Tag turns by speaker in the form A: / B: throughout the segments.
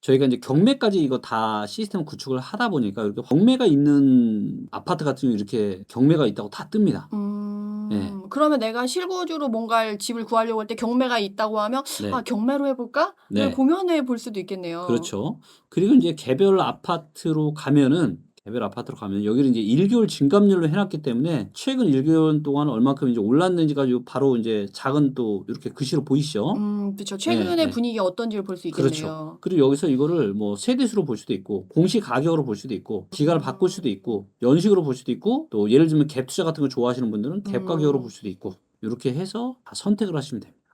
A: 저희가 이제 경매까지 이거 다 시스템 구축을 하다 보니까 이렇게 경매가 있는 아파트 같은 경우 이렇게 경매가 있다고 다 뜹니다.
B: 음,
A: 네.
B: 그러면 내가 실거주로 뭔가 집을 구하려고 할 때 경매가 있다고 하면
A: 네.
B: 아 경매로 해볼까? 를
A: 네.
B: 고민해 볼 수도 있겠네요.
A: 그렇죠. 그리고 이제 개별 아파트로 가면은 개별 아파트로 가면 여기를 이제 1개월 증감률로 해놨기 때문에 최근 1개월 동안 얼마큼 이제 올랐는지가 요 바로 이제 작은 또 이렇게 글씨로 보이시죠?
B: 음, 그렇죠. 최근의
A: 네, 네.
B: 분위기가 어떤지를 볼수
A: 그렇죠.
B: 있겠네요.
A: 그리고 여기서 이거를 뭐 세대수로 볼 수도 있고 공시 가격으로 볼 수도 있고 기간을 바꿀 수도 있고 연식으로 볼 수도 있고 또 예를 들면 갭 투자 같은 거 좋아하시는 분들은 갭
B: 음.
A: 가격으로 볼 수도 있고 이렇게 해서 다 선택을 하시면 됩니다.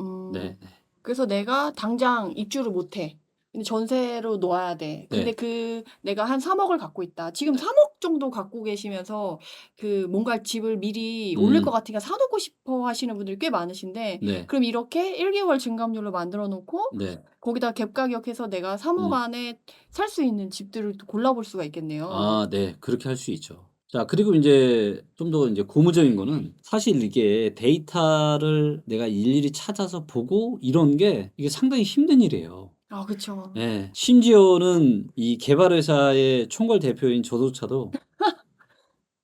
B: 음,
A: 네. 네.
B: 그래서 내가 당장 입주를 못해. 근데 전세로 놓아야 돼. 근데
A: 네.
B: 그 내가 한 3억을 갖고 있다. 지금 3억 정도 갖고 계시면서 그 뭔가 집을 미리 오를
A: 음.
B: 것 같으니까 사놓고 싶어 하시는 분들이 꽤 많으신데
A: 네.
B: 그럼 이렇게 1개월 증감률로 만들어 놓고
A: 네.
B: 거기다 갭 가격해서 내가 3억
A: 음.
B: 안에 살 수 있는 집들을 또 골라볼 수가 있겠네요.
A: 아, 네. 그렇게 할 수 있죠. 자, 그리고 이제 좀 더 이제 고무적인 거는 사실 이게 데이터를 내가 일일이 찾아서 보고 이런 게 이게 상당히 힘든 일이에요.
B: 아, 그쵸.
A: 네. 심지어는 이 개발회사의 총괄 대표인 저조차도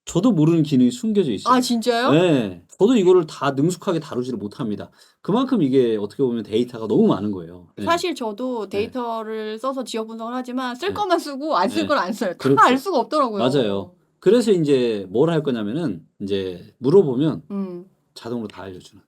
A: 저도 모르는 기능이 숨겨져 있어요.
B: 아, 진짜요?
A: 네. 저도 이거를 다 능숙하게 다루지를 못합니다. 그만큼 이게 어떻게 보면 데이터가 너무 많은 거예요. 네.
B: 사실 저도 데이터를 써서 지역 분석을 하지만 쓸
A: 네.
B: 것만 쓰고 안 쓸
A: 네.
B: 걸안 써요. 다
A: 그렇죠.
B: 알 수가 없더라고요.
A: 맞아요. 그래서 이제 뭘 할 거냐면은 이제 물어보면
B: 음.
A: 자동으로 다 알려주는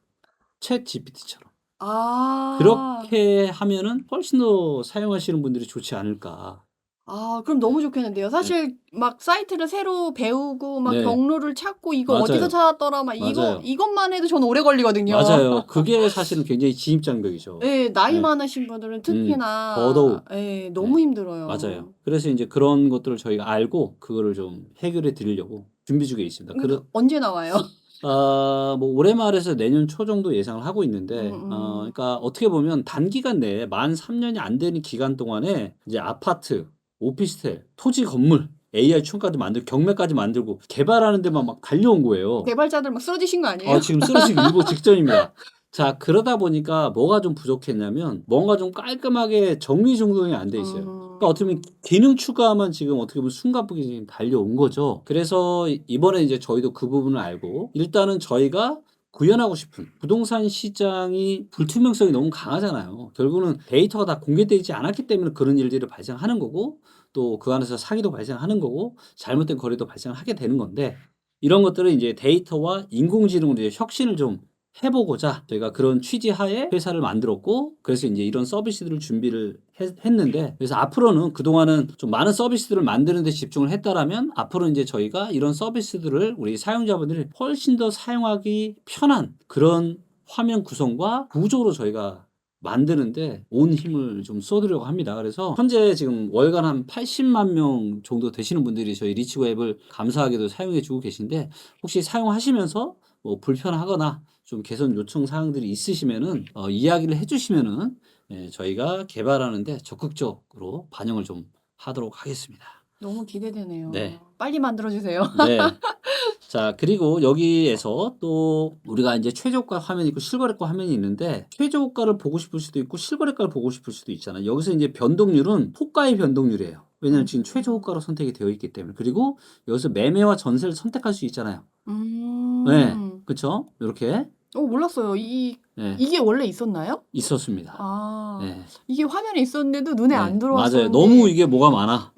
A: 챗 GPT처럼
B: 아.
A: 그렇게 하면은 훨씬 더 사용하시는 분들이 좋지 않을까.
B: 아, 그럼 너무 좋겠는데요. 사실 막 사이트를 새로 배우고 막
A: 네.
B: 경로를 찾고 이거
A: 맞아요.
B: 어디서 찾았더라 막 이거
A: 맞아요.
B: 이것만 해도 저는 오래 걸리거든요.
A: 맞아요. 그게 사실은 굉장히 진입장벽이죠.
B: 네, 나이
A: 네.
B: 많으신 분들은 특히나
A: 더더욱.
B: 네, 너무 힘들어요.
A: 맞아요. 그래서 이제 그런 것들을 저희가 알고 그거를 좀 해결해 드리려고 준비 중에 있습니다. 그러,
B: 언제 나와요?
A: 아, 뭐 올해 말에서 내년 초 정도 예상을 하고 있는데,
B: 음, 음.
A: 어, 그러니까 어떻게 보면 단기간 내에 만 3 년이 안 되는 기간 동안에 이제 아파트, 오피스텔, 토지 건물, AI 촌까지 만들고 경매까지 만들고 개발하는 데만 막 달려온 거예요.
B: 개발자들 막 쓰러지신 거 아니에요?
A: 아, 지금 쓰러지기 일보 직전입니다. 자, 그러다 보니까 뭐가 좀 부족했냐면 뭔가 좀 깔끔하게 정리정돈이 안 돼 있어요.
B: 음.
A: 그러니까 어떻게 보면 기능 추가만 지금 어떻게 보면 숨가쁘게 지금 달려온 거죠. 그래서 이번에 이제 저희도 그 부분을 알고 일단은 저희가 구현하고 싶은 부동산 시장이 불투명성이 너무 강하잖아요. 결국은 데이터가 다 공개되지 않았기 때문에 그런 일들이 발생하는 거고 또 그 안에서 사기도 발생하는 거고 잘못된 거래도 발생하게 되는 건데 이런 것들을 이제 데이터와 인공지능으로 이제 혁신을 좀 해보고자 저희가 그런 취지하에 회사를 만들었고 그래서 이제 이런 서비스들을 준비를 했, 는데 그래서 앞으로는 그동안은 좀 많은 서비스들을 만드는 데 집중을 했다라면 앞으로 이제 저희가 이런 서비스들을 우리 사용자분들이 훨씬 더 사용하기 편한 그런 화면 구성과 구조로 저희가 만드는데 온 힘을 좀 쏟으려고 합니다. 그래서 현재 지금 월간 한 80만 명 정도 되시는 분들이 저희 리치고 앱을 감사하게도 사용해 주고 계신데 혹시 사용하시면서 뭐 불편하거나 좀 개선 요청 사항들이 있으시면은 어, 이야기를 해주시면은 예, 저희가 개발하는데 적극적으로 반영을 좀 하도록 하겠습니다.
B: 너무 기대되네요.
A: 네.
B: 빨리 만들어 주세요.
A: 네. 자, 그리고 여기에서 또 우리가 이제 최저가 화면이 있고 실거래가 화면이 있는데 최저가를 보고 싶을 수도 있고 실거래가를 보고 싶을 수도 있잖아요. 여기서 이제 변동률은 호가의 변동률이에요. 왜냐하면 지금 최저호가로 선택이 되어 있기 때문에. 그리고 여기서 매매와 전세를 선택할 수 있잖아요.
B: 음.
A: 네. 그렇죠? 이렇게
B: 어, 몰랐어요. 이
A: 네,
B: 이게 원래 있었나요?
A: 있었습니다.
B: 아.
A: 네.
B: 이게 화면에 있었는데도 눈에
A: 네,
B: 안 들어왔어요.
A: 맞아요. 너무 이게 뭐가 많아.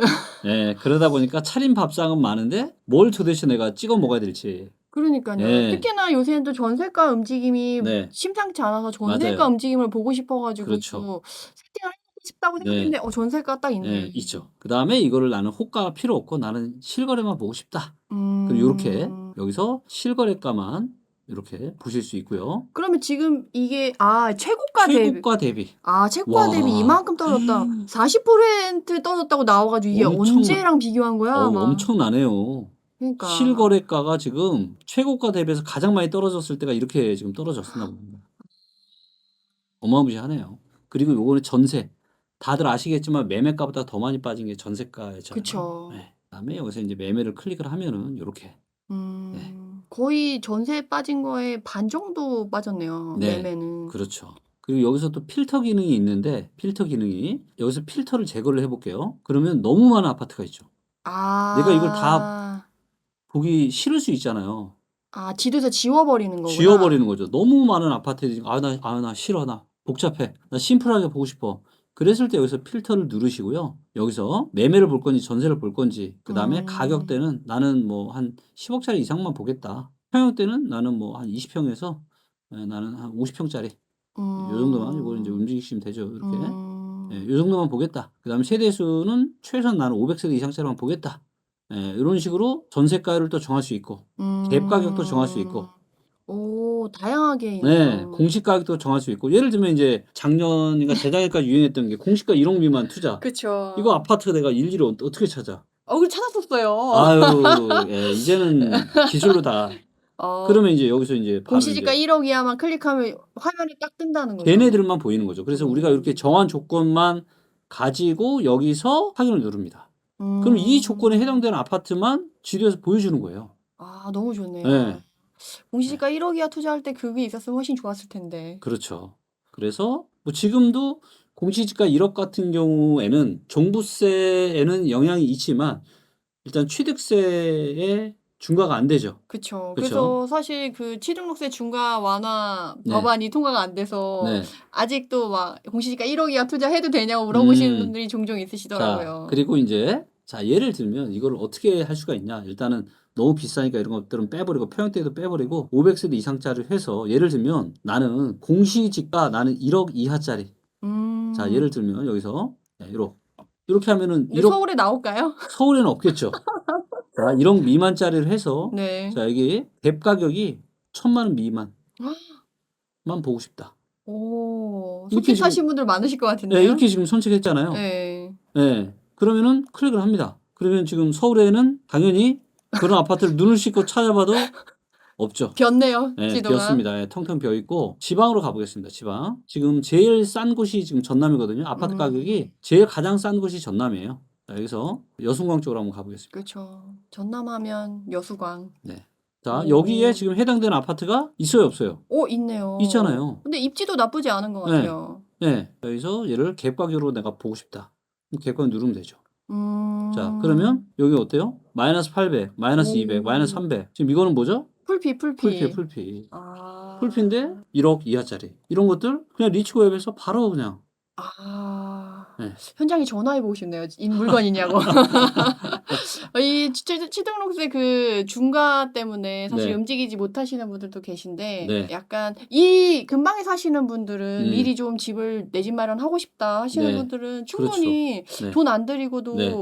A: 네, 그러다 보니까 차림 밥상은 많은데 뭘 도대체 내가 찍어 먹어야 될지.
B: 그러니까요.
A: 네.
B: 특히나 요새는 또 전세가 움직임이
A: 네.
B: 심상치 않아서 전세가
A: 맞아요.
B: 움직임을 보고 싶어가지고
A: 그렇죠.
B: 또 세팅을 해보고 싶다고
A: 네.
B: 생각했는데 어, 전세가 딱 있네.
A: 네, 있죠. 그 다음에 이거를 나는 호가가 필요 없고 나는 실거래만 보고 싶다.
B: 음.
A: 그럼 이렇게 여기서 실거래가만 이렇게 보실 수 있고요.
B: 그러면 지금 이게 아 최고가 대비
A: 최고가 대비.
B: 아 최고가
A: 와.
B: 대비 이만큼 떨어졌다. 40% 떨어졌다고 나와가지고 이게
A: 엄청-
B: 언제랑 비교한 거야?
A: 어,
B: 아마.
A: 엄청나네요.
B: 그러니까.
A: 실거래가가 지금 최고가 대비해서 가장 많이 떨어졌을 때가 이렇게 지금 떨어졌나 봅니다. 어마무시하네요. 그리고 요거는 전세. 다들 아시겠지만 매매가보다 더 많이 빠진 게 전세가였잖아요.
B: 그쵸.
A: 네. 그다음에 여기서 이제 매매를 클릭을 하면은 이렇게
B: 음,
A: 네.
B: 거의 전세 빠진 거에 반 정도 빠졌네요.
A: 네.
B: 매매는.
A: 그렇죠. 그리고 여기서 또 필터 기능이 있는데 필터 기능이 여기서 필터를 제거를 해볼게요. 그러면 너무 많은 아파트가 있죠.
B: 아.
A: 내가 이걸 다 보기 싫을 수 있잖아요.
B: 아, 지도에서 지워버리는 거구나.
A: 지워버리는 거죠. 너무 많은 아파트들이 아나 아나 싫어 나 복잡해 나 심플하게 보고 싶어. 그랬을 때 여기서 필터를 누르시고요. 여기서 매매를 볼 건지 전세를 볼 건지 그 다음에
B: 음.
A: 가격대는 나는 뭐 한 10억짜리 이상만 보겠다. 평형대는 나는 뭐 한 20평에서 나는 한 50평짜리
B: 음.
A: 요 정도만 이거 이제 움직이시면 되죠. 이렇게
B: 음.
A: 예, 요 정도만 보겠다. 그 다음에 세대수는 최소한 나는 500세대 이상짜리만 보겠다. 예, 이런 식으로 전세가를 또 정할 수 있고 갭 가격도 정할 수 있고.
B: 음. 오, 다양하게
A: 네,
B: 있네요.
A: 공시 가격도 정할 수 있고 예를 들면 이제 작년인가 재작년까지 유행했던 게 공시가 1억 미만 투자.
B: 그쵸.
A: 이거 아파트 내가 일일이 어- 어떻게 찾아?
B: 어, 그 찾았었어요.
A: 아유, 예, 이제는 기술로 다.
B: 어,
A: 그러면 이제 여기서 이제 바로
B: 공시지가
A: 이제
B: 1억 이하만 클릭하면 화면이 딱 뜬다는 거죠.
A: 걔네들만 보이는 거죠. 그래서 우리가
B: 음.
A: 이렇게 정한 조건만 가지고 여기서 확인을 누릅니다.
B: 음.
A: 그럼 이 조건에 해당되는 아파트만 지도에서 보여주는 거예요.
B: 아, 너무 좋네요.
A: 네.
B: 공시지가 1억 이하 투자할 때 그게 있었으면 훨씬 좋았을 텐데.
A: 그렇죠. 그래서 뭐 지금도 공시지가 1억 같은 경우에는 종부세에는 영향이 있지만 일단 취득세에 중과가 안 되죠.
B: 그쵸. 그래서 사실 그 취등록세 중과 완화
A: 네.
B: 법안이 통과가 안 돼서
A: 네.
B: 아직도 막 공시지가 1억 이하 투자해도 되냐고 물어보시는
A: 음.
B: 분들이 종종
A: 자,
B: 있으시더라고요.
A: 그리고 이제 자, 예를 들면 이걸 어떻게 할 수가 있냐? 일단은 너무 비싸니까 이런 것들은 빼버리고 평형대도 빼버리고 500세대 이상짜리 해서 예를 들면 나는 공시지가 나는 1억 이하짜리.
B: 음.
A: 자, 예를 들면 여기서 자, 1억. 이렇게 하면은
B: 근데
A: 1억
B: 서울에 나올까요?
A: 서울에는 없겠죠. 자, 1억 미만짜리를 해서
B: 네.
A: 자, 여기 갭 가격이 천만 원 미만만 보고 싶다.
B: 오,
A: 이렇게
B: 솔직하신 분들 많으실 것 같은데요.
A: 네, 이렇게 지금 선택했잖아요.
B: 네.
A: 네. 그러면은 클릭을 합니다. 그러면 지금 서울에는 당연히 그런 아파트를 눈을 씻고 찾아봐도 없죠.
B: 변네요,
A: 네,
B: 지도가.
A: 비었습니다. 예, 텅텅 비어 있고 지방으로 가보겠습니다. 지방. 지금 제일 싼 곳이 지금 전남이거든요. 아파트
B: 음.
A: 가격이 제일 가장 싼 곳이 전남이에요. 자, 여기서 여순광 쪽으로 한번 가보겠습니다.
B: 그렇죠. 전남하면 여수광.
A: 자,
B: 오.
A: 여기에 지금 해당되는 아파트가 있어요, 없어요?
B: 오, 있네요.
A: 있잖아요.
B: 근데 입지도 나쁘지 않은 것
A: 네.
B: 같아요.
A: 네. 여기서 얘를 갭 가격으로 내가 보고 싶다. 갭 가격 누르면 되죠.
B: 음.
A: 자, 그러면 여기 어때요? 마이너스 800, 마이너스
B: 오.
A: 200, 마이너스 300. 지금 이거는 뭐죠?
B: 풀피, 풀피.
A: 풀피, 풀피.
B: 아.
A: 풀피인데 1억 이하짜리. 이런 것들 그냥 리치고앱에서 바로 그냥
B: 아.
A: 네.
B: 현장에 전화해 보고 싶네요. 이 물건이냐고. 이 취- 취등록세 그 중과 때문에 사실
A: 네.
B: 움직이지 못하시는 분들도 계신데
A: 네.
B: 약간 이 근방에 사시는 분들은
A: 음.
B: 미리 좀 집을 내 집 마련하고 싶다 하시는
A: 네.
B: 분들은 충분히
A: 네.
B: 돈 안 들이고도
A: 네.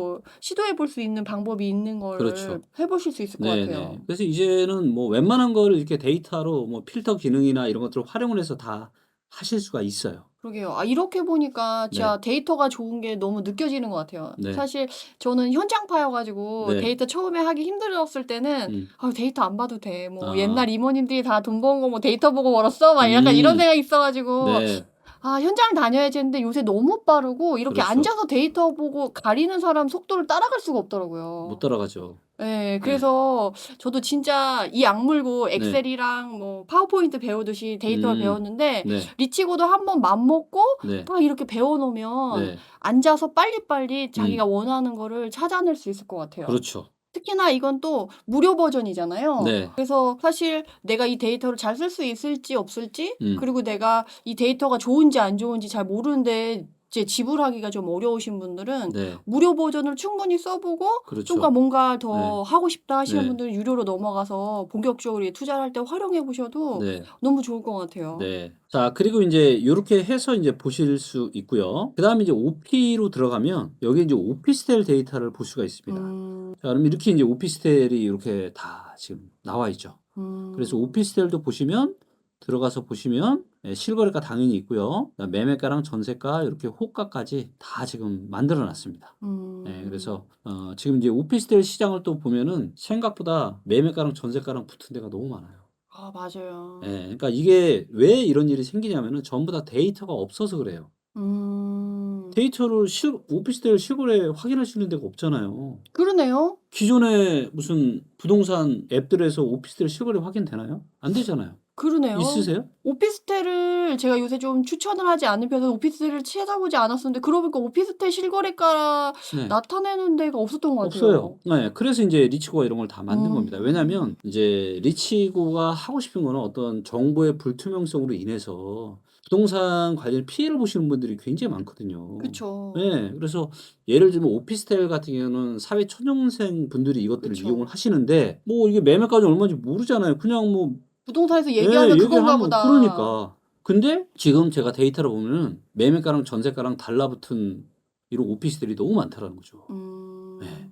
B: 시도해 볼 수 있는 방법이 있는 걸
A: 그렇죠.
B: 해보실 수 있을 것
A: 네,
B: 같아요.
A: 네. 그래서 이제는 뭐 웬만한 거를 이렇게 데이터로 뭐 필터 기능이나 이런 것들을 활용을 해서 다 하실 수가 있어요.
B: 그러게요. 아, 이렇게 보니까 진짜 데이터가 좋은 게 너무 느껴지는 것 같아요.
A: 네.
B: 사실 저는 현장파여가지고
A: 네.
B: 데이터 처음에 하기 힘들었을 때는
A: 음.
B: 아, 데이터 안 봐도 돼. 뭐
A: 아.
B: 옛날 이모님들이 다 돈 버는 거 뭐 데이터 보고 벌었어? 막 약간
A: 음.
B: 이런 생각이 있어가지고
A: 네.
B: 아, 현장 다녀야지 했는데 요새 너무 빠르고 이렇게
A: 그렇죠.
B: 앉아서 데이터 보고 가리는 사람 속도를 따라갈 수가 없더라고요.
A: 못 따라가죠.
B: 네, 그래서 저도 진짜 이 악물고
A: 네.
B: 엑셀이랑 뭐 파워포인트 배우듯이 데이터를
A: 음.
B: 배웠는데
A: 네.
B: 리치고도 한번 맘먹고
A: 네.
B: 딱 이렇게 배워놓으면
A: 네.
B: 앉아서 빨리빨리 자기가 원하는 거를 찾아낼 수 있을 것 같아요.
A: 그렇죠.
B: 특히나 이건 또 무료 버전이잖아요.
A: 네.
B: 그래서 사실 내가 이 데이터를 잘 쓸 수 있을지 없을지
A: 음.
B: 그리고 내가 이 데이터가 좋은지 안 좋은지 잘 모르는데 이제 지불하기가 좀 어려우신 분들은
A: 네.
B: 무료 버전을 충분히 써보고
A: 그렇죠.
B: 좀가 뭔가 더 하고 싶다 하시는
A: 네.
B: 분들은 유료로 넘어가서 본격적으로 투자를 할때 활용해 보셔도
A: 네.
B: 너무 좋을 것 같아요.
A: 네. 자, 그리고 이제 이렇게 해서 이제 보실 수 있고요. 그다음에 이제 OP로 들어가면 여기 이제 오피스텔 데이터를 볼 수가 있습니다.
B: 음,
A: 자, 그럼 이렇게 이제 오피스텔이 이렇게 다 지금 나와 있죠.
B: 음.
A: 그래서 오피스텔도 보시면 들어가서 보시면 예, 실거래가 당연히 있고요. 매매가랑 전세가 이렇게 호가까지 다 지금 만들어 놨습니다.
B: 음.
A: 네, 그래서 어, 지금 이제 오피스텔 시장을 또 보면은 생각보다 매매가랑 전세가랑 붙은 데가 너무 많아요.
B: 아, 맞아요.
A: 예, 그러니까 이게 왜 이런 일이 생기냐면은 전부 다 데이터가 없어서 그래요.
B: 음.
A: 데이터를 실, 오피스텔 실거래 확인할 수 있는 데가 없잖아요.
B: 그러네요.
A: 기존에 무슨 부동산 앱들에서 오피스텔 실거래 확인되나요? 안 되잖아요.
B: 그러네요.
A: 있으세요?
B: 오피스텔을 제가 요새 좀 추천을 하지 않는 편에서 오피스텔을 찾아보지 않았었는데 그러고 보니까 오피스텔 실거래가
A: 네.
B: 나타내는 데가 없었던 것 같아요.
A: 없어요. 네, 그래서 이제 리치고가 이런 걸 다 만든
B: 음.
A: 겁니다. 왜냐하면 이제 리치고가 하고 싶은 거는 어떤 정보의 불투명성으로 인해서 부동산 관련 피해를 보시는 분들이 굉장히 많거든요.
B: 그쵸.
A: 네, 그래서 예를 들면 오피스텔 같은 경우는 사회 초년생 분들이 이것들을
B: 그쵸.
A: 이용을 하시는데 뭐 이게 매매까지 얼마인지 모르잖아요. 그냥 뭐
B: 부동산에서
A: 예,
B: 얘기하는 그건가
A: 얘기하면
B: 보다.
A: 그러니까. 근데 지금 제가 데이터를 보면은 매매가랑 전세가랑 달라붙은 이런 오피스텔이 너무 많다라는 거죠.
B: 음.
A: 네.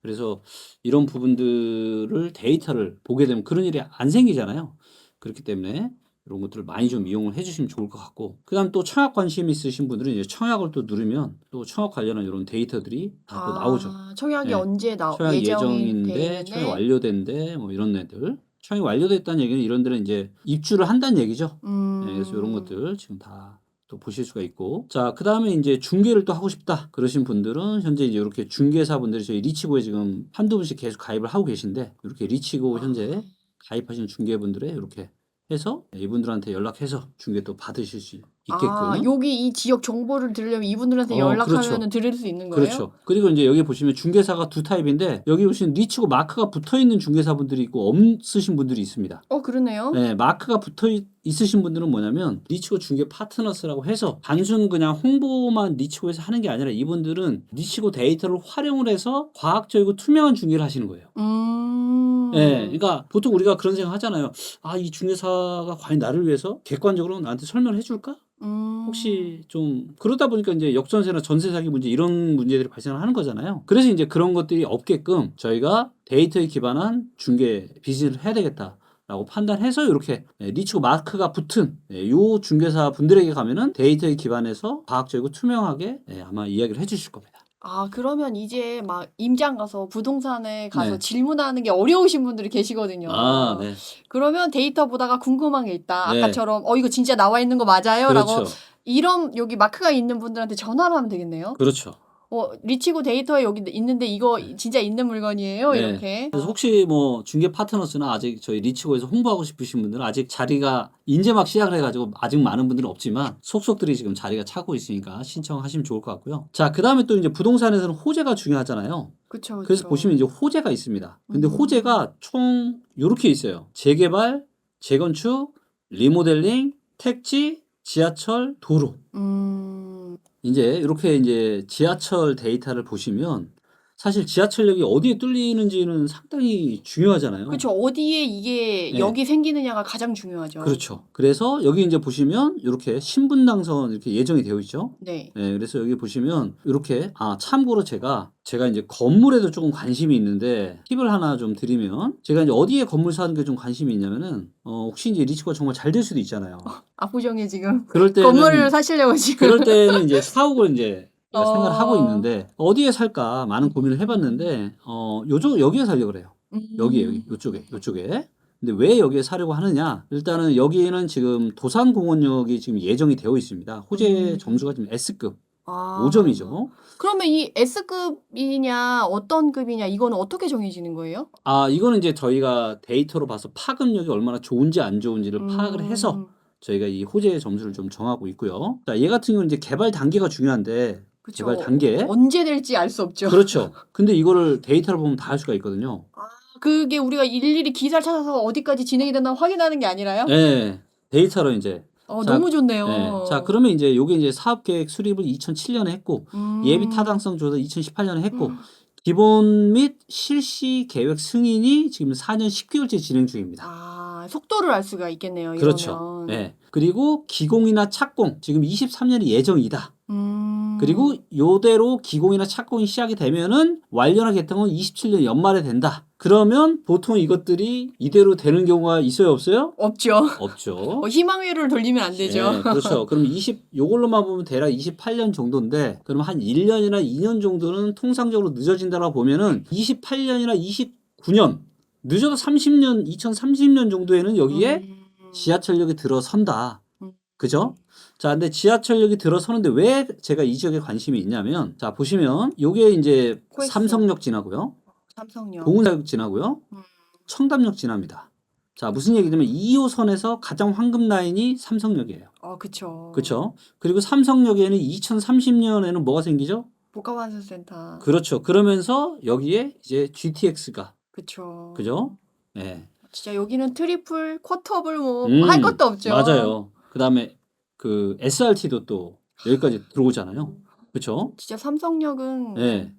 A: 그래서 이런 부분들을 데이터를 보게 되면 그런 일이 안 생기잖아요. 그렇기 때문에 이런 것들을 많이 좀 이용을 해주시면 좋을 것 같고, 그다음 또 청약 관심 있으신 분들은 이제 청약을 또 누르면 또 청약 관련한 이런 데이터들이 다또 나오죠.
B: 아, 청약이
A: 네.
B: 언제 나
A: 청약 예정인데
B: 돼
A: 청약. 완료된데 뭐 이런 애들. 청약이 완료됐다는 얘기는 이런 데는 이제 입주를 한다는 얘기죠.
B: 음.
A: 네, 그래서 이런 것들 지금 다 또 보실 수가 있고 자 그다음에 이제 중개를 또 하고 싶다 그러신 분들은 현재 이제 이렇게 중개사분들이 저희 리치고에 지금 한두 분씩 계속 가입을 하고 계신데 이렇게 리치고 현재 가입하신 중개분들에 이렇게 해서 이분들한테 연락해서 중개 또 받으실 수 있게끔
B: 아, 여기 이 지역 정보를 들으려면 이분들한테
A: 어,
B: 연락하면
A: 그렇죠.
B: 은 들을 수 있는 거예요?
A: 그렇죠. 그리고 이제 여기 보시면 중개사가 두 타입인데 여기 보시면 리치고 마크가 붙어 있는 중개사분들이 있고 없으신 분들이 있습니다.
B: 어, 그러네요.
A: 네, 마크가 붙어 있, 있으신 분들은 뭐냐면 리치고 중개 파트너스라고 해서 단순 그냥 홍보만 리치고에서 하는 게 아니라 이분들은 리치고 데이터를 활용을 해서 과학적이고 투명한 중개를 하시는 거예요.
B: 음.
A: 네, 그러니까 보통 우리가 그런 생각 하잖아요. 아, 이 중개사가 과연 나를 위해서 객관적으로 나한테 설명을 해줄까?
B: 음.
A: 혹시 좀 그러다 보니까 이제 역전세나 전세 사기 문제 이런 문제들이 발생하는 거잖아요. 그래서 이제 그런 것들이 없게끔 저희가 데이터에 기반한 중개 비즈니스를 해야 되겠다. 라고 판단해서 이렇게 예, 리치고 마크가 붙은 예, 요 중개사 분들에게 가면은 데이터에 기반해서 과학적이고 투명하게 예, 아마 이야기를 해주실 겁니다.
B: 아, 그러면 이제 막 임장 가서 부동산에 가서
A: 네.
B: 질문하는 게 어려우신 분들이 계시거든요.
A: 아, 네,
B: 그러면 데이터 보다가 궁금한 게 있다.
A: 네.
B: 아까처럼 어 이거 진짜 나와 있는 거 맞아요? 라고
A: 그렇죠,
B: 이런 여기 마크가 있는 분들한테 전화를 하면 되겠네요.
A: 그렇죠.
B: 어, 리치고 데이터에 여기 있는데 이거 진짜 있는 물건이에요?
A: 네.
B: 이렇게.
A: 그래서 혹시 뭐 중개 파트너스나 아직 저희 리치고에서 홍보하고 싶으신 분들은 아직 자리가 이제 막 시작을 해가지고 아직 많은 분들은 없지만 속속들이 지금 자리가 차고 있으니까 신청하시면 좋을 것 같고요. 자, 그 다음에 또 이제 부동산에서는 호재가 중요하잖아요.
B: 그쵸, 그쵸.
A: 그래서 보시면 이제 호재가 있습니다. 근데
B: 음.
A: 호재가 총 이렇게 있어요. 재개발, 재건축, 리모델링, 택지, 지하철, 도로.
B: 음.
A: 이제 이렇게 이제 지하철 데이터를 보시면 사실 지하철역이 어디에 뚫리는지는 상당히 중요하잖아요.
B: 그쵸. 어디에 이게
A: 네.
B: 역이 생기느냐가 가장 중요하죠.
A: 그렇죠. 그래서 여기 이제 보시면 이렇게 신분당선 이렇게 예정이 되어 있죠.
B: 네.
A: 네, 그래서 여기 보시면 이렇게 아 참고로 제가 제가 이제 건물에도 조금 관심이 있는데 팁을 하나 좀 드리면 제가 이제 어디에 건물 사는 게 좀 관심이 있냐면은 어 혹시 이제 리치가 정말 잘 될 수도 있잖아요.
B: 압구정에 지금
A: 그럴 때는
B: 건물을 사시려고 지금.
A: 그럴 때는 이제 사옥을 이제
B: 어.
A: 생각을 하고 있는데 어디에 살까 많은 고민을 해봤는데 어 요쪽 여기에 살려 그래요.
B: 음.
A: 여기 여기 요쪽에 요쪽에. 근데 왜 여기에 사려고 하느냐? 일단은 여기에는 지금 도산공원역이 지금 예정이 되어 있습니다. 호재
B: 음.
A: 점수가 지금 S급
B: 아.
A: 5점이죠.
B: 그러면 이 S급이냐 어떤 급이냐 이거는 어떻게 정해지는 거예요?
A: 아 이거는 이제 저희가 데이터로 봐서 파급력이 얼마나 좋은지 안 좋은지를 파악을 해서
B: 음.
A: 저희가 이 호재 점수를 좀 정하고 있고요. 자, 얘 같은 경우는 이제 개발 단계가 중요한데
B: 그쵸.
A: 개발 단계
B: 언제 될지 알 수 없죠.
A: 그렇죠. 근데 이거를 데이터를 보면 다알 수가 있거든요.
B: 그게 우리가 일일이 기사를 찾아서 어디까지 진행이 됐나 확인하는 게 아니라요?
A: 네, 데이터로 이제.
B: 어,
A: 자,
B: 너무 좋네요.
A: 네. 자, 그러면 이제 요게 이제 사업 계획 수립을 2007년에 했고
B: 음.
A: 예비 타당성 조사 2018년에 했고
B: 음.
A: 기본 및 실시 계획 승인이 지금 4년 10개월째 진행 중입니다.
B: 아, 속도를 알 수가 있겠네요.
A: 그렇죠.
B: 이러면.
A: 네. 그리고 기공이나 착공 지금 23년이 예정이다.
B: 음.
A: 그리고 요대로 기공이나 착공이 시작이 되면은 완료나 개통은 27년 연말에 된다. 그러면 보통 이것들이 이대로 되는 경우가 있어요, 없어요?
B: 없죠.
A: 없죠.
B: 어, 희망회로를 돌리면 안 되죠.
A: 네, 그렇죠. 그럼 20 요걸로만 보면 대략 28년 정도인데 그럼 한 1년이나 2년 정도는 통상적으로 늦어진다고 보면은 28년이나 29년 늦어도 30년 2030년 정도에는 여기에
B: 음.
A: 지하철역이 들어선다.
B: 음.
A: 그죠? 자, 근데 지하철역이 들어서는데 왜 제가 이 지역에 관심이 있냐면 자, 보시면 요게 이제
B: 코엑스.
A: 삼성역 지나고요.
B: 삼성역.
A: 동은사역 지나고요.
B: 음.
A: 청담역 지납니다. 자, 무슨 얘기냐면 2호선에서 가장 황금 라인이 삼성역이에요.
B: 어, 그쵸.
A: 그렇죠? 그리고 삼성역에는 2030년에는 뭐가 생기죠?
B: 복합환승센터.
A: 그렇죠. 그러면서 여기에 이제 GTX가
B: 그쵸.
A: 그죠? 네.
B: 진짜 여기는 트리플, 쿼터블 뭐
A: 음,
B: 할 것도 없죠.
A: 맞아요. 그다음에 그 SRT도 또 여기까지 들어오잖아요. 그렇죠?
B: 진짜 삼성역은
A: 네.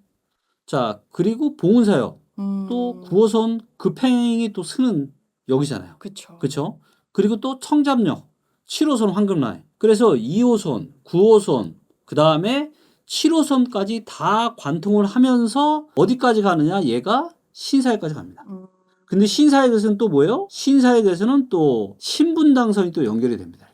A: 자, 그리고 봉은사역
B: 음,
A: 또 9호선 급행이 또 쓰는 역이잖아요.
B: 그쵸.
A: 그렇죠? 그리고 또 청잡역 7호선 황금라인. 그래서 2호선, 9호선, 그 다음에 7호선까지 다 관통을 하면서 어디까지 가느냐? 얘가 신사역까지 갑니다.
B: 음,
A: 근데 신사역에서는 또 뭐예요? 신사역에서는 또 신분당선이 또 연결이 됩니다.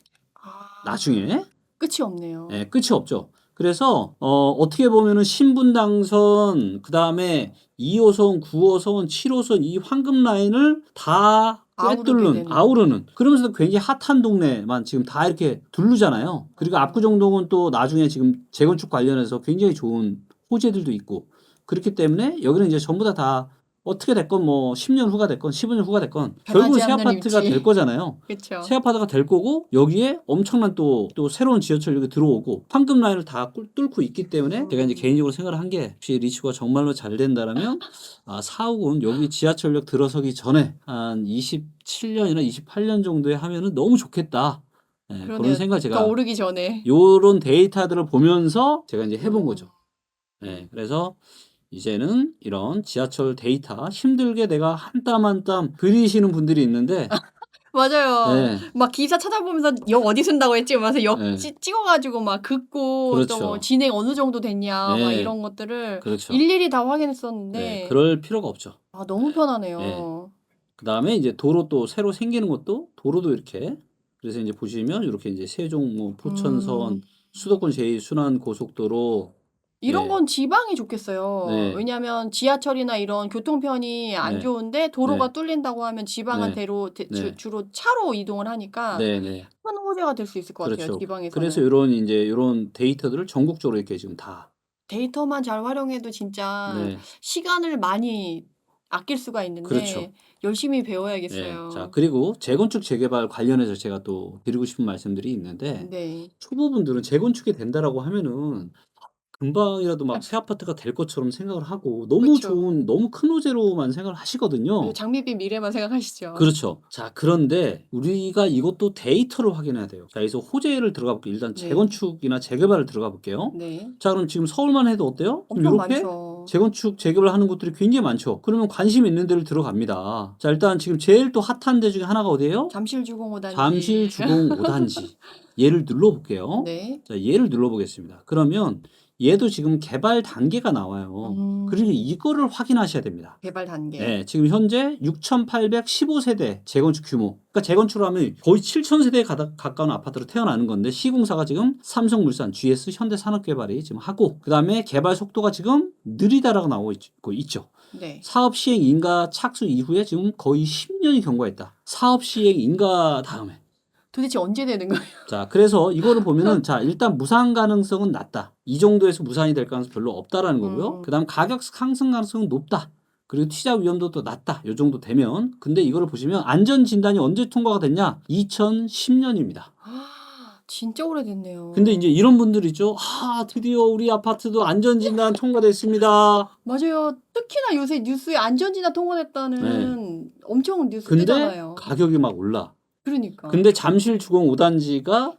B: 아,
A: 나중에
B: 끝이 없네요.
A: 예, 끝이 없죠. 그래서 어, 어떻게 보면은 신분 당선 그다음에 2호선, 9호선, 7호선 이 황금 라인을 다
B: 아우르게
A: 꿰뚫는. 아우르는 그러면서 굉장히 핫한 동네만 지금 다 이렇게 두르잖아요. 그리고 압구정동은 또 나중에 지금 재건축 관련해서 굉장히 좋은 호재들도 있고 그렇기 때문에 여기는 이제 전부 다 다 어떻게 됐건 뭐 10년 후가 됐건 15년 후가 됐건 결국은 새 아파트가. 될 거잖아요.
B: 그쵸.
A: 새 아파트가 될 거고 여기에 엄청난 또, 또 새로운 지하철역이 들어오고 황금 라인을 다 꿀- 뚫고 있기 때문에 제가 이제 개인적으로 생각을 한 게 혹시 리츠가 정말로 잘 된다라면 아, 사옥은 여기 지하철역 들어서기 전에 한 27년이나 28년 정도에 하면은 너무 좋겠다. 예, 그런. 생각
B: 더
A: 제가
B: 오르기 전에.
A: 요런 데이터들을 보면서 제가 이제 해본
B: 음.
A: 거죠. 예, 그래서 이제는 이런 지하철 데이터 힘들게 내가 한 땀 한 땀 그리시는 분들이 있는데
B: 맞아요.
A: 예,
B: 막 기사 찾아보면서 역 어디 쓴다고 했지? 그래서 역
A: 네.
B: 찌- 찍어가지고 막 긋고
A: 그렇죠.
B: 또뭐 진행 어느 정도 됐냐 막
A: 네.
B: 이런 것들을
A: 그렇죠.
B: 일일이 다 확인했었는데
A: 네, 그럴 필요가 없죠.
B: 아 너무 편하네요.
A: 네. 그 다음에 이제 도로 또 새로 생기는 것도 도로도 이렇게 그래서 이제 보시면 이렇게 이제 세종 뭐 포천선
B: 음.
A: 수도권 제2 순환 고속도로
B: 이런
A: 네.
B: 건 지방이 좋겠어요.
A: 네.
B: 왜냐하면 지하철이나 이런 교통편이 안
A: 네.
B: 좋은데 도로가 뚫린다고 하면 지방은
A: 네.
B: 대로 대- 주,
A: 네.
B: 주로 차로 이동을 하니까
A: 네네
B: 큰 호재가 될 수 있을 것 같아요.
A: 그렇죠.
B: 지방에서는
A: 그래서 이런 이제 이런 데이터들을 전국적으로 이렇게 지금 다
B: 데이터만 잘 활용해도 진짜
A: 네.
B: 시간을 많이 아낄 수가 있는데
A: 그렇죠.
B: 열심히
A: 네.
B: 배워야겠어요.
A: 자 그리고 재건축 재개발 관련해서 제가 또 드리고 싶은 말씀들이 있는데
B: 네.
A: 초보분들은 재건축이 된다라고 하면은 금방이라도 막 새 아파트가 될 것처럼 생각을 하고 너무
B: 그쵸.
A: 좋은 너무 큰 호재로만 생각을 하시거든요.
B: 그리고 장밋빛 미래만 생각하시죠.
A: 그렇죠. 자, 그런데 우리가 이것도 데이터로 확인해야 돼요. 자, 여기서 호재를 들어가 볼게요. 일단
B: 네.
A: 재건축이나 재개발을 들어가 볼게요.
B: 네.
A: 자, 그럼 지금 서울만 해도 어때요?
B: 엄청
A: 이렇게
B: 많죠.
A: 재건축, 재개발 하는 곳들이 굉장히 많죠. 그러면 관심 있는 데를 들어갑니다. 자, 일단 지금 제일 또 핫한 데 중에 하나가 어디예요?
B: 잠실 주공 5단지.
A: 잠실 주공 5단지. 얘를 눌러볼게요.
B: 네.
A: 자, 얘를 눌러보겠습니다. 그러면 얘도 지금 개발 단계가 나와요.
B: 음,
A: 그러니까 이거를 확인하셔야 됩니다.
B: 개발 단계.
A: 네, 지금 현재 6,815세대 재건축 규모. 그러니까 재건축을 하면 거의 7,000세대에 가까운 아파트로 태어나는 건데 시공사가 지금 삼성물산, GS, 현대산업개발이 지금 하고 그다음에 개발 속도가 지금 느리다라고 나오고 있- 있죠.
B: 네.
A: 사업 시행 인가 착수 이후에 지금 거의 10년이 경과했다. 사업 시행 인가 다음에.
B: 도대체 언제 되는 거예요?
A: 자, 그래서 이거를 보면은 자, 일단 무상 가능성은 낮다. 이 정도에서 무상이 될 가능성 별로 없다라는 거고요.
B: 음.
A: 그다음 가격 상승 가능성은 높다. 그리고 투자 위험도도 낮다. 요 정도 되면 근데 이거를 보시면 안전 진단이 언제 통과가 됐냐? 2010년입니다.
B: 아, 진짜 오래됐네요.
A: 근데 이제 이런 분들 있죠. 아, 드디어 우리 아파트도 안전 진단 통과됐습니다.
B: 맞아요. 특히나 요새 뉴스에 안전지나 통과됐다는 엄청 뉴스
A: 네. 근데
B: 뜨잖아요.
A: 가격이 막 올라.
B: 그러니까.
A: 근데 잠실 주공 5단지가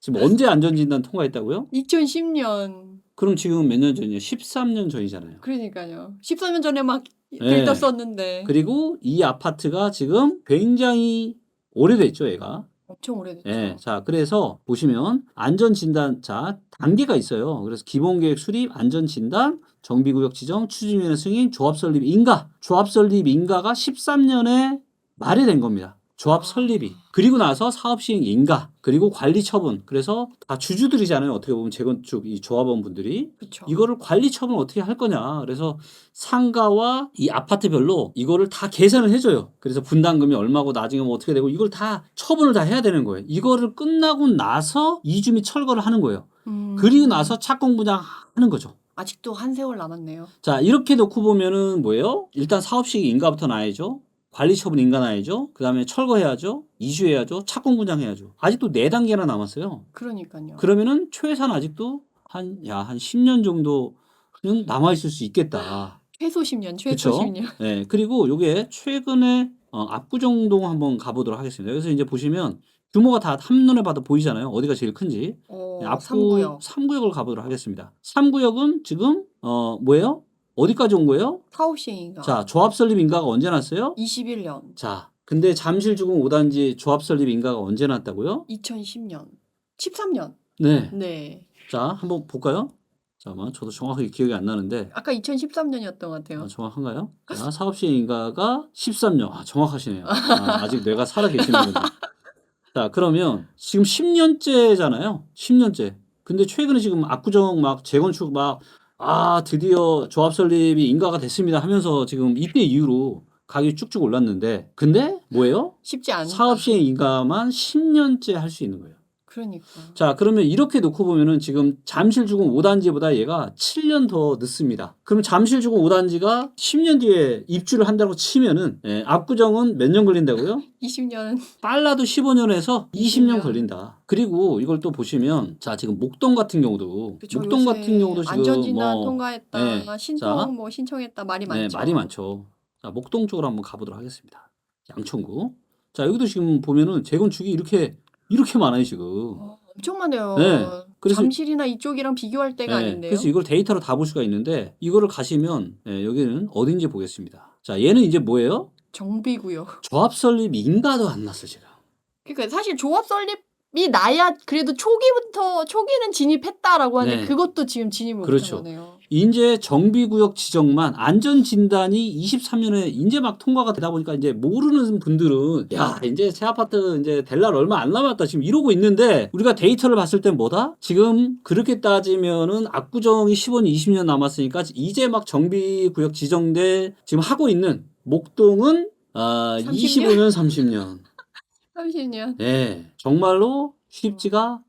A: 지금 언제 안전 진단 통과했다고요?
B: 2010년.
A: 그럼 지금 몇 년 전이에요? 13년 전이잖아요.
B: 그러니까요. 13년 전에 막
A: 네.
B: 데이터 썼는데
A: 그리고 이 아파트가 지금 굉장히 오래됐죠, 얘가.
B: 엄청 오래됐죠.
A: 예. 자, 그래서 보시면 안전 진단 자, 단계가 있어요. 그래서 기본 계획 수립, 안전 진단, 정비 구역 지정, 추진위원회 승인, 조합 설립 인가. 조합 설립 인가가 13년에 말이 된 겁니다. 조합 설립이. 그리고 나서 사업 시행 인가, 그리고 관리 처분. 그래서 다 주주들이잖아요. 어떻게 보면 재건축 이 조합원 분들이. 이거를 관리 처분 어떻게 할 거냐. 그래서 상가와 이 아파트별로 이거를 다 계산을 해줘요. 그래서 분담금이 얼마고 나중에 뭐 어떻게 되고 이걸 다 처분을 다 해야 되는 거예요. 이거를 끝나고 나서 이주 및 철거를 하는 거예요.
B: 음.
A: 그리고 나서 착공 분양 하는 거죠.
B: 아직도 한 세월 남았네요.
A: 자 이렇게 놓고 보면은 뭐예요? 일단 사업식 인가부터 나야죠. 관리 처분 인가놔야죠. 그 다음에 철거해야죠. 이주해야죠. 착공 분양 해야죠. 아직도 네 단계나 남았어요.
B: 그러니까요.
A: 그러면은 최소한 아직도 한 야 한 10년 정도는 남아 있을 수 있겠다.
B: 최소 10년, 최소
A: 그쵸?
B: 10년.
A: 네, 그리고 요게 최근에 어, 압구정동 한번 가보도록 하겠습니다. 여기서 이제 보시면 규모가 다 한눈에 봐도 보이잖아요. 어디가 제일 큰지.
B: 어,
A: 네, 압구
B: 3구역.
A: 3구역을 가보도록 하겠습니다. 3구역은 지금 어 뭐예요? 어디까지 온 거예요?
B: 사업시행인가?
A: 자, 조합 설립 인가가 언제 났어요?
B: 21년,
A: 자, 근데 잠실 주공 5단지 조합 설립 인가가 언제 났다고요?
B: 2010년, 13년.
A: 네.
B: 네.
A: 자, 한번 볼까요? 잠깐만, 저도 정확하게 기억이 안 나는데
B: 아까 2013년이었던 것 같아요.
A: 아, 정확한가요? 자, 사업 시행 인가가 13년. 아, 정확하시네요. 아, 아직 뇌가 살아 계시는군요. 자, 그러면 지금 10년째잖아요. 10년째. 근데 최근에 지금 압구정 막 재건축 막 아, 드디어 조합 설립이 인가가 됐습니다 하면서 지금 이때 이후로 가격이 쭉쭉 올랐는데 근데 뭐예요?
B: 쉽지 않다.
A: 사업 시행 인가만 10년째 할 수 있는 거예요.
B: 그러니까.
A: 자, 그러면 이렇게 놓고 보면은 지금 잠실 주공 5단지보다 얘가 7년 더 늦습니다. 그럼 잠실 주공 5단지가 10년 뒤에 입주를 한다고 치면은 예, 압구정은 몇 년 걸린다고요?
B: 20년은
A: 빨라도 15년에서 20년
B: 20년.
A: 걸린다. 그리고 이걸 또 보시면 자, 지금 목동 같은 경우도
B: 그쵸,
A: 목동 같은 경우도 지금
B: 안전진단
A: 뭐
B: 통과했다,
A: 네.
B: 신청
A: 자.
B: 뭐 신청했다 말이
A: 네,
B: 많죠.
A: 말이 많죠. 자, 목동 쪽으로 한번 가보도록 하겠습니다. 양천구. 자, 여기도 지금 보면은 재건축이 이렇게 이렇게 많아요, 지금.
B: 어, 엄청 많아요.
A: 네. 그래서-
B: 잠실이나 이쪽이랑 비교할 때가
A: 네,
B: 아닌데요.
A: 그래서 이걸 데이터로 다 볼 수가 있는데 이거를 가시면 예, 여기는 어딘지 보겠습니다. 자, 얘는 이제 뭐예요?
B: 정비구역.
A: 조합 설립 인가도 안 났어 지금.
B: 그러니까 사실 조합 설립 이 나야 그래도 초기부터 초기는 진입했다라고 하는데
A: 네.
B: 그것도 지금 진입을
A: 그렇죠.
B: 못한 거네요.
A: 이제 정비구역 지정만 안전 진단이 23년에 이제 막 통과가 되다 보니까 이제 모르는 분들은 야 이제 새 아파트 이제 될날 얼마 안 남았다 지금 이러고 있는데 우리가 데이터를 봤을 땐 뭐다? 지금 그렇게 따지면은 압구정이 15년 20년 남았으니까 이제 막 정비구역 지정돼 지금 하고 있는 목동은 아
B: 30년?
A: 25년 30년.
B: 30년.
A: 네 정말로 쉽지가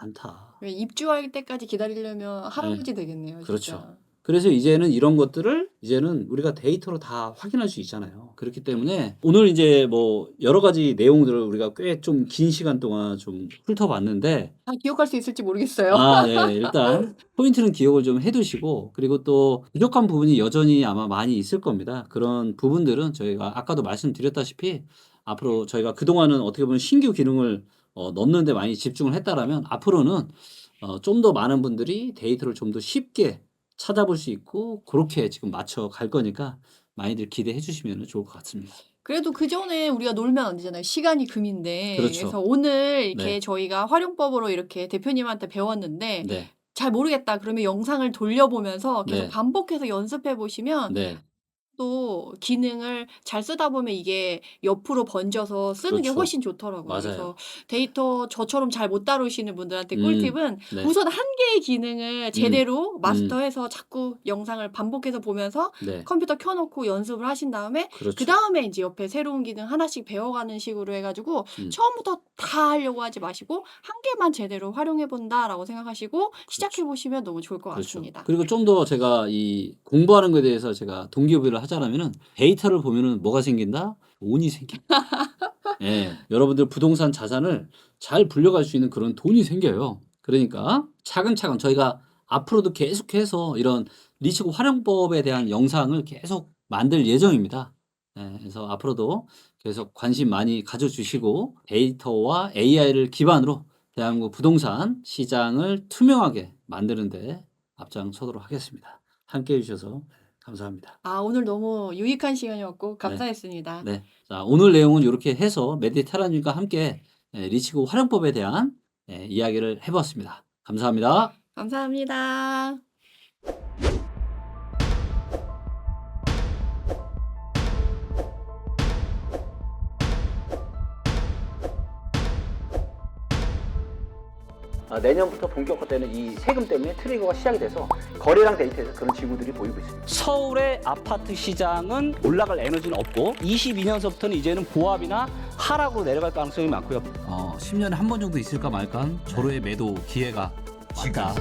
A: 않다.
B: 왜 입주할 때까지 기다리려면 할아버지 되겠네요. 진짜.
A: 그렇죠. 그래서 이제는 이런 것들을 이제는 우리가 데이터로 다 확인할 수 있잖아요. 그렇기 때문에 오늘 이제 뭐 여러 가지 내용들을 우리가 꽤 좀 긴 시간 동안 좀 훑어봤는데
B: 다 기억할 수 있을지 모르겠어요.
A: 아, 예, 일단 포인트는 기억을 좀 해두시고 그리고 또 부족한 부분이 여전히 아마 많이 있을 겁니다. 그런 부분들은 저희가 아까도 말씀드렸다시피 앞으로 저희가 그동안은 어떻게 보면 신규 기능을 어, 넣는 데 많이 집중을 했다라면 앞으로는 어, 좀 더 많은 분들이 데이터를 좀 더 쉽게 찾아볼 수 있고 그렇게 지금 맞춰 갈 거니까 많이들 기대해 주시면 좋을 것 같습니다.
B: 그래도 그 전에 우리가 놀면 안 되잖아요. 시간이 금인데.
A: 그렇죠.
B: 래서 오늘 이렇게
A: 네.
B: 저희가 활용법으로 이렇게 대표님한테 배웠는데
A: 네,
B: 잘 모르겠다. 그러면 영상을 돌려보면서 계속
A: 네.
B: 반복해서 연습해 보시면
A: 네,
B: 또 기능을 잘 쓰다 보면 이게 옆으로 번져서 쓰는 게
A: 그렇죠.
B: 훨씬 좋더라고요.
A: 맞아요.
B: 그래서 데이터 저처럼 잘 못 다루시는 분들한테
A: 음,
B: 꿀팁은
A: 네,
B: 우선 한 개의 기능을 제대로
A: 음.
B: 마스터해서 자꾸 영상을 반복해서 보면서
A: 네,
B: 컴퓨터 켜놓고 연습을 하신 다음에
A: 그렇죠.
B: 그 다음에 이제 옆에 새로운 기능 하나씩 배워가는 식으로 해가지고
A: 음.
B: 처음부터 다 하려고 하지 마시고 한 개만 제대로 활용해 본다라고 생각하시고 시작해 보시면 너무 좋을 것
A: 그렇죠.
B: 같습니다.
A: 그리고 좀 더 제가 이 공부하는 것에 대해서 제가 동기부여를 하자 면은 데이터를 보면은 뭐가 생긴다? 돈이 생긴다. 예, 여러분들 부동산 자산을 잘 불려갈 수 있는 그런 돈이 생겨요. 그러니까 차근차근 저희가 앞으로도 계속해서 이런 리치고 활용법에 대한 영상을 계속 만들 예정입니다. 예, 그래서 앞으로도 계속 관심 많이 가져주시고 데이터와 AI를 기반으로 대한민국 부동산 시장을 투명하게 만드는데 앞장서도록 하겠습니다. 함께 해주셔서 감사합니다.
B: 아 오늘 너무 유익한 시간이었고 감사했습니다.
A: 네. 자, 오늘 내용은 이렇게 해서 메디테라님과 함께 예, 리치고 활용법에 대한 예, 이야기를 해보았습니다. 감사합니다.
B: 감사합니다.
C: 내년부터 본격화되는 이 세금 때문에 트리거가 시작이 돼서 거래량 데이터에서 그런 징후들이 보이고 있습니다.
D: 서울의 아파트 시장은 올라갈 에너지는 없고 22년서부터는 이제는 보합이나 하락으로 내려갈 가능성이 많고요.
A: 어, 10년에 한 번 정도 있을까 말까 절호의 매도 기회가 왔다.